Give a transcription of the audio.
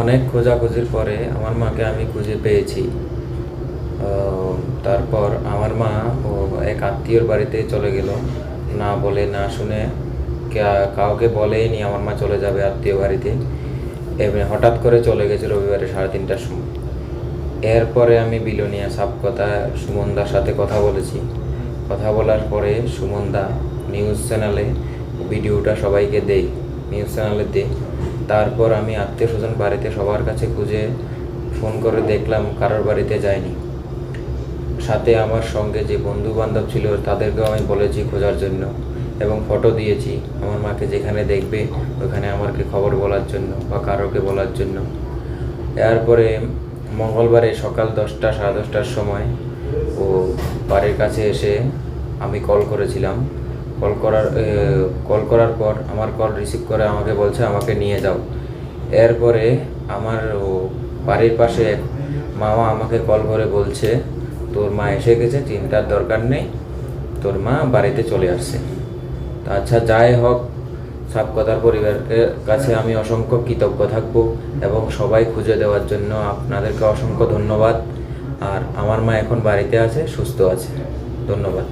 অনেক খোঁজাখুঁজির পরে আমার মাকে আমি খুঁজে পেয়েছি। তারপর আমার মা ও এক আত্মীয়র বাড়িতে চলে গেল। না বলে, না শুনে কাউকে বলেইনি আমার মা চলে যাবে আত্মীয় বাড়িতে। এমনি হঠাৎ করে চলে গেছে রবিবারে সাড়ে তিনটার সময়। এরপরে আমি বিলোনিয়া সাপ কথা সুমনদার সাথে কথা বলেছি। কথা বলার পরে সুমনদা নিউজ চ্যানেলে ভিডিওটা সবাইকে দেই। নিউজ চ্যানেলে দেই। তারপর আমি আত্মীয় স্বজন বাড়িতে সবার কাছে খুঁজে ফোন করে দেখলাম কারোর বাড়িতে যায়নি। সাথে আমার সঙ্গে যে বন্ধু বান্ধব ছিল তাদেরকেও আমি বলেছি খোঁজার জন্য এবং ফটো দিয়েছি আমার মাকে যেখানে দেখবে ওখানে আমাকে খবর বলার জন্য বা কারোকে বলার জন্য। এরপরে মঙ্গলবারে সকাল দশটা, সাড়ে দশটার সময় ও বাড়ির কাছে এসে আমি কল করেছিলাম। কল করার কল করার পর আমার কল রিসিভ করে আমাকে বলছে, আমাকে নিয়ে যাও। এরপরে আমার বাড়ির পাশে এক মামা আমাকে কল করে বলছে, তোর মা এসে গেছে, চিন্তার দরকার নেই, তোর মা বাড়িতে চলে আসছে। আচ্ছা যাই হোক সাবকতার পরিবারের কাছে আমি অসংখ্য কৃতজ্ঞ থাকব এবং সবাই খুঁজে দেওয়ার জন্য আপনাদেরকে অসংখ্য ধন্যবাদ। আর আমার মা এখন বাড়িতে আছে, সুস্থ আছে। ধন্যবাদ।